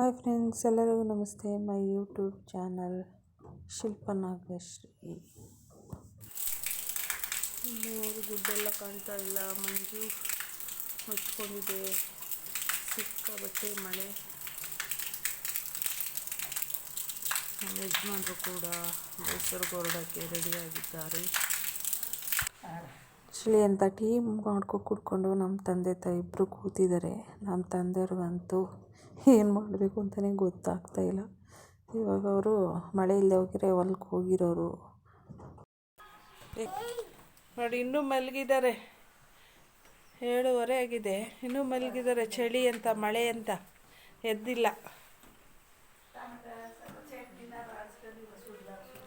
Hi friends ಎಲ್ಲರಿಗೂ ನಮಸ್ತೆ. My YouTube channel Shilpa Nagashree ಮೂರು ಗುಡ್ಡೆಲ್ಲ ಕಾಣ್ತಾ ಇಲ್ಲ. ಮಂಜು ಮುಚ್ಕೊಂಡಿದೆ. ಸಿಕ್ಕಾಬಟ್ಟೆ ಮಳೆ. ನಮ್ಮ ಯಜಮಾನರು ಕೂಡ ಮೈಸೂರು ಹೊರಡೋಕ್ಕೆ ರೆಡಿಯಾಗಿದ್ದಾರೆ ಆ್ಯಕ್ಚುಲಿ ಅಂತ ಟೀ ಮಾಡ್ಕೊ ಕುಡ್ಕೊಂಡು ನಮ್ಮ ತಂದೆ ತಾಯಿ ಇಬ್ಬರು ಕೂತಿದ್ದಾರೆ. ನಮ್ಮ ತಂದೆಯವ್ರಿಗಂತೂ ಏನು ಮಾಡಬೇಕು ಅಂತಲೇ ಗೊತ್ತಾಗ್ತಾ ಇಲ್ಲ. ಇವಾಗ ಅವರು ಮಳೆ ಇಲ್ಲದೆ ಹೋಗಿದ್ರೆ ಹೊಲಕ್ಕೆ ಹೋಗಿರೋರು. ನೋಡಿ ಇನ್ನೂ ಮಲಗಿದ್ದಾರೆ. ಏಳುವರೆ ಆಗಿದೆ. ಇನ್ನೂ ಮಲಗಿದ್ದಾರೆ. ಚಳಿ ಅಂತ, ಮಳೆ ಅಂತ. ಎದ್ದಿಲ್ಲ.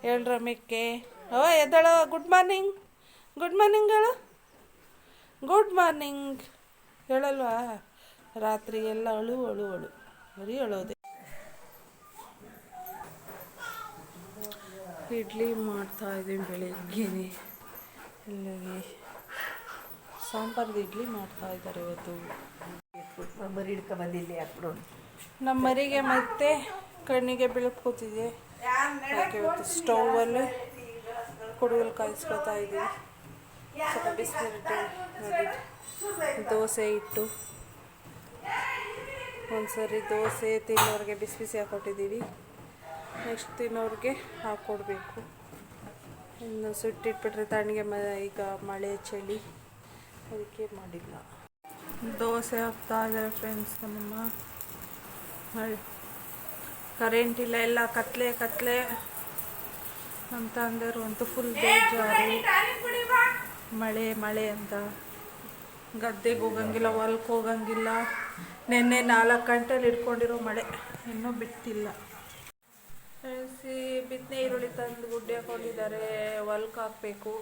ಹೇಳ ಮೆಕ್ಕೆ ಓ, ಎದ್ದಳು. ಗುಡ್ ಮಾರ್ನಿಂಗ್ ಗುಡ್ ಮಾರ್ನಿಂಗ್ ಹೇಳು. ಗುಡ್ ಮಾರ್ನಿಂಗ್ ಹೇಳಲ್ವಾ? ರಾತ್ರಿ ಎಲ್ಲ ಅಳು ಅಳು ಅಳು. ಬರೀ ಅಳೋದೆ ಇಡ್ಲಿ ಮಾಡ್ತಾ ಇದ್ದೀನಿ ಬೆಳಿಗ್ಗೆನೆ. ಇಲ್ಲಿಗೆ ಸಾಂಬಾರ್ದು ಇಡ್ಲಿ ಮಾಡ್ತಾ ಇದ್ದಾರೆ ಇವತ್ತು. ಬರೀ ಹಿಡ್ಕೊ ಬಂದಿಲ್ಲಿ ನಮ್ಮ ಮರಿಗೆ ಮತ್ತೆ ಕಣ್ಣಿಗೆ ಬೆಳಕು ಕೂತಿದೆ. ಯಾಕೆ ಇವತ್ತು ಸ್ಟೌವಲ್ಲಿ ಕುಡುಗಲ್ ಕಾಯಿಸ್ಕೊತಾ ಇದ್ದೀವಿ ಸ್ವಲ್ಪ ದೋಸೆ ಇಟ್ಟು. ಒಂದ್ಸರಿ ದೋಸೆ ತಿನ್ನೋರಿಗೆ ಬಿಸಿ ಬಿಸಿ ಹಾಕ್ಕೊಟ್ಟಿದ್ದೀವಿ ನೆಕ್ಸ್ಟ್ ತಿನ್ನೋರಿಗೆ ಹಾಕ್ಕೊಡ್ಬೇಕು ಇನ್ನು ಸುಟ್ಟಿಟ್ಬಿಟ್ರೆ ತಣ್ಣಗೆ ಮ ಈಗ ಮಳೆ, ಚಳಿ, ಅದಕ್ಕೆ ಮಾಡಿಲ್ಲ. ದೋಸೆ ಹಾಕ್ತಾ ಇದ್ದಾರೆ ಫ್ರೆಂಡ್ಸ್ ನಮ್ಮಮ್ಮ. ಕರೆಂಟ್ ಇಲ್ಲ, ಎಲ್ಲ ಕತ್ಲೆ ಕತ್ಲೆ ಅಂತ ಅಂದರು. ಅಂತೂ ಫುಲ್ ಬೇಜಾರು. ಮಳೆ ಮಳೆ ಅಂತ. ಗದ್ದೆಗೆ ಹೋಗಂಗಿಲ್ಲ ಹೊಲಕ್ಕೆ ಹೋಗಂಗಿಲ್ಲ. ನಿನ್ನೆ ನಾಲ್ಕು ಗಂಟೆಲಿ ಇಟ್ಕೊಂಡಿರೋ ಮಳೆ. ಇನ್ನೂ ಬಿಟ್ಟಿಲ್ಲ. ಸಿ ಬಿತ್ತನೆ ಈರುಳ್ಳಿ ತಂದು ಗುಡ್ಡೆ ಹಾಕೊಂಡಿದ್ದಾರೆ. ಹೊಲ್ಕ್ಕೆ ಹಾಕಬೇಕು.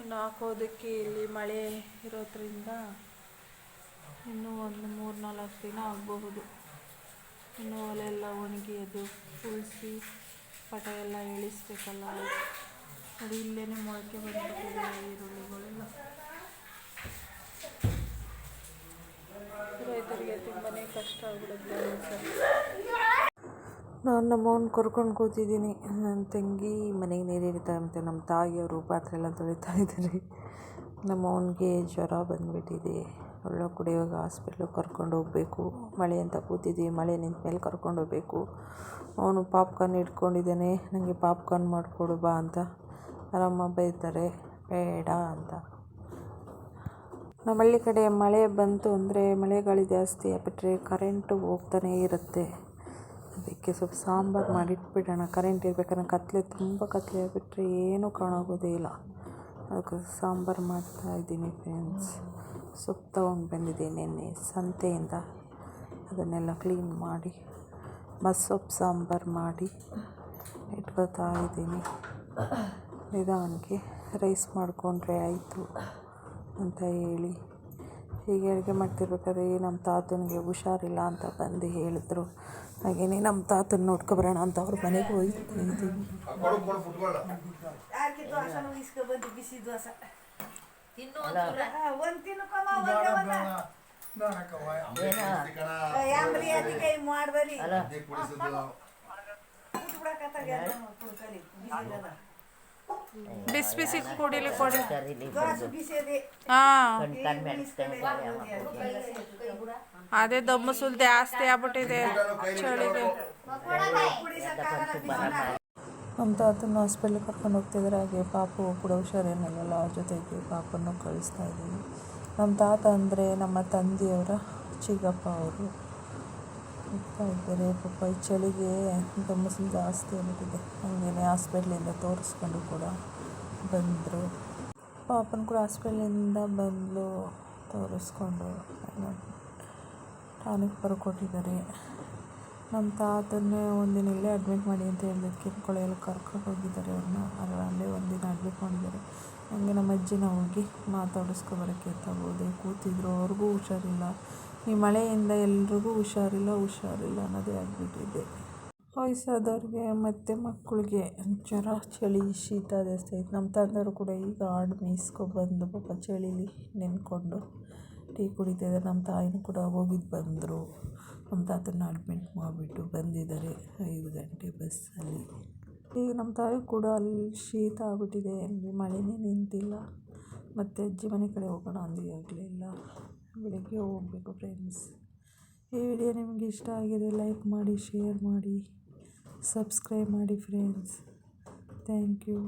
ಇನ್ನು ಹಾಕೋದಕ್ಕೆ ಇಲ್ಲಿ ಮಳೆ ಇರೋದ್ರಿಂದ ಇನ್ನೂ ಒಂದು ಮೂರು ನಾಲ್ಕು ದಿನ ಆಗಬಹುದು. ಇನ್ನು ಒಲೆಲ್ಲ ಒಣಗಿ ಅದು ಉಳಿಸಿ ಪಟ ಎಲ್ಲ ಇಳಿಸ್ಬೇಕಲ್ಲ. ಅದು ಇಲ್ಲೇ ಮೊಳಕೆ ಬಂದ್ಬಿಟ್ಟಿದೆ, ಈರುಳ್ಳಿಗಳೆಲ್ಲ. ರೈತರಿಗೆ ಕಷ್ಟ ಆಗ್ಬಿಡುತ್ತೆ ನಾನು ನಮ್ಮವ್ನ ಕರ್ಕೊಂಡು ಕೂತಿದ್ದೀನಿ. ನನ್ನ ತಂಗಿ ಮನೆಗೆ ನೀರು ಇರ್ತಾ ಮತ್ತು ನಮ್ಮ ತಾಯಿಯವರು ಪಾತ್ರೆ ಎಲ್ಲ ತೊಳಿತಾ ಇದ್ದಾರೆ. ನಮ್ಮವನಿಗೆ ಜ್ವರ ಬಂದುಬಿಟ್ಟಿದೆ. ಒಳ್ಳೆ ಕುಡಿಯುವಾಗ ಹಾಸ್ಪಿಟ್ಲಿಗೆ ಕರ್ಕೊಂಡು ಹೋಗಬೇಕು. ಮಳೆ ಅಂತ ಕೂತಿದ್ದೀವಿ ಮಳೆ ನಿಂತ ಮೇಲೆ ಕರ್ಕೊಂಡು ಹೋಗಬೇಕು. ಅವನು ಪಾಪ್ಕಾರ್ನ್ ಇಟ್ಕೊಂಡಿದ್ದಾನೆ ನನಗೆ ಪಾಪ್ಕಾರ್ನ್ ಮಾಡಿಕೊಡು ಬಾ ಅಂತ. ನಮ್ಮಮ್ಮ ಬೈತಾರೆ. ಬೇಡ ಅಂತ. ನಮ್ಮ ಹಳ್ಳಿ ಕಡೆ ಮಳೆ ಬಂತು ಅಂದರೆ ಮಳೆ ಗಾಳಿ ಜಾಸ್ತಿ ಆಗ್ಬಿಟ್ರೆ ಕರೆಂಟು ಹೋಗ್ತಾನೇ ಇರುತ್ತೆ. ಅದಕ್ಕೆ ಸ್ವಲ್ಪ ಸಾಂಬಾರು ಮಾಡಿಟ್ಬಿಡೋಣ. ಕರೆಂಟ್ ಇರ್ಬೇಕಾದ್ರೆ ಕತ್ತಲೆ ತುಂಬ ಕತ್ತಲೆ ಆಗಿಬಿಟ್ರೆ ಏನೂ ಕಾಣೋಗೋದೇ ಇಲ್ಲ. ಅದಕ್ಕೆ ಸಾಂಬಾರು ಮಾಡ್ತಾ ಇದ್ದೀನಿ ಫ್ರೆಂಡ್ಸ್ ಸೊಪ್ಪು ತೊಗೊಂಡು ಬಂದಿದ್ದೀನಿ ನಿನ್ನೆ ಸಂತೆಯಿಂದ. ಅದನ್ನೆಲ್ಲ ಕ್ಲೀನ್ ಮಾಡಿ ಮಸ್ಸೊಪ್ಪು ಸಾಂಬಾರು ಮಾಡಿ ಇಟ್ಕೋತಾ ಇದ್ದೀನಿ. ನಿಧಾನಕ್ಕೆ ರೈಸ್ ಮಾಡಿಕೊಂಡ್ರೆ ಆಯಿತು. ಅಂತ ಹೇಳಿ. ಹೀಗೆ ಅಡುಗೆ ಮಾಡ್ತಿರ್ಬೇಕಾದ್ರೆ ನಮ್ಮ ತಾತನಿಗೆ ಹುಷಾರಿಲ್ಲ ಅಂತ ಬಂದು ಹೇಳಿದ್ರು. ಹಾಗೆಯೇ ನಮ್ಮ ತಾತನ ನೋಡ್ಕೊಬರೋಣ ಅಂತ ಅವ್ರ ಮನೆಗೆ ಹೋಗ್ತಾ ಇದ್ದೀವಿ ಬಿಸಿ ಬಿಸಿ ಕುಡಿಲಿ ಕೊಡಿ. ಅದೇ ದಮ್ಮು ಸುಲ್ ಜಾಸ್ತಿ ಆಗ್ಬಿಟ್ಟಿದೆ ಚಳಿಗೆ. ನಮ್ಮ ತಾತನ ಹಾಸ್ಪಿಟ್ಲಿಗೆ ಕರ್ಕೊಂಡು ಹೋಗ್ತಿದ್ರೆ ಹಾಗೆ ಪಾಪು ಕೂಡ ಹುಷಾರೇನಲ್ಲ ಅವ್ರ ಜೊತೆಗೆ ಪಾಪನ್ನು ಕಳಿಸ್ತಾ ಇದ್ದೀವಿ. ನಮ್ಮ ತಾತ ಅಂದರೆ ನಮ್ಮ ತಂದೆಯವರ ಚಿಕ್ಕಪ್ಪ ಅವರು. ಹೋಗ್ತಾ ಇದ್ದಾರೆ ಪಾಪ ಈ ಚಳಿಗೆ ಗಮನಿಸಿ ಜಾಸ್ತಿ ಆಗ್ಬಿಟ್ಟಿದೆ ಹಂಗೇನೆ ಹಾಸ್ಪಿಟ್ಲಿಂದ ತೋರಿಸ್ಕೊಂಡು ಕೂಡ ಬಂದರು. ಪಾಪನ ಕೂಡ ಹಾಸ್ಪಿಟ್ಲಿಂದ ಬಂದು ತೋರಿಸ್ಕೊಂಡು ಟಾನಿಕ್ ಬರ್ಕೊಟ್ಟಿದ್ದಾರೆ ನಮ್ಮ ತಾತನ್ನೇ ಒಂದಿನ ಇಲ್ಲೇ ಅಡ್ಮಿಟ್ ಮಾಡಿ ಅಂತ ಹೇಳಿದ್ದಕ್ಕೆ ಕೊಳೆಯಲ್ಲಿ ಕರ್ಕೊಂಡು ಹೋಗಿದ್ದಾರೆ ಅವ್ರನ್ನ. ಅಲ್ಲೇ ಒಂದಿನ ಅಡ್ಮಿಟ್ ಮಾಡಿದ್ದಾರೆ. ಹಂಗೆ ನಮ್ಮ ಅಜ್ಜಿನ ಹೋಗಿ ಮಾತಾಡಿಸ್ಕೊಬರೋಕ್ಕೆ ಅಂತ ಹೋದೆ. ಕೂತಿದ್ರು. ಅವ್ರಿಗೂ ಹುಷಾರಿಲ್ಲ. ಈ ಮಳೆಯಿಂದ ಎಲ್ರಿಗೂ ಹುಷಾರಿಲ್ಲ ಹುಷಾರಿಲ್ಲ ಅನ್ನೋದೇ ಆಗಿಬಿಟ್ಟಿದೆ. ವಯಸ್ಸಾದವ್ರಿಗೆ ಮತ್ತು ಮಕ್ಕಳಿಗೆ ಜ್ವರ ಚಳಿ, ಶೀತ ಜಾಸ್ತಿ ಆಯ್ತು. ನಮ್ಮ ತಂದೆಯವರು ಕೂಡ ಈಗ ಆಡು ಮೇಯಿಸ್ಕೊಬಂದು ಪಾಪ ಚಳಿಲಿ ನೆನ್ಕೊಂಡು ಟೀ ಕುಡಿತಾ ಇದ್ದಾರೆ ನಮ್ಮ ತಾಯಿನೂ ಕೂಡ ಹೋಗಿದ್ದು ಬಂದರು. ನಮ್ಮ ತಾತನ ಅಡ್ಮಿಂಟ್ ಮಾಡಿಬಿಟ್ಟು ಬಂದಿದ್ದಾರೆ ಐದು ಗಂಟೆ ಬಸ್ಸಲ್ಲಿ. ಈಗ ನಮ್ಮ ತಾಯಿ ಕೂಡ ಅಲ್ಲಿ ಶೀತ ಆಗ್ಬಿಟ್ಟಿದೆ. ಅಲ್ಲಿ ಮಳೆನೇ ನಿಂತಿಲ್ಲ. ಮತ್ತು ಅಜ್ಜಿ ಮನೆ ಕಡೆ ಹೋಗೋಣ ಅಂದ್ವಿ ಆಗಲಿಲ್ಲ ಬೆಳಗ್ಗೆ ಹೋಗಬೇಕು ಫ್ರೆಂಡ್ಸ್ ಈ ವಿಡಿಯೋ ನಿಮಗೆ ಇಷ್ಟ ಆಗಿದೆ ಲೈಕ್ ಮಾಡಿ ಶೇರ್ ಮಾಡಿ ಸಬ್ಸ್ಕ್ರೈಬ್ ಮಾಡಿ ಫ್ರೆಂಡ್ಸ್ ಥ್ಯಾಂಕ್ ಯು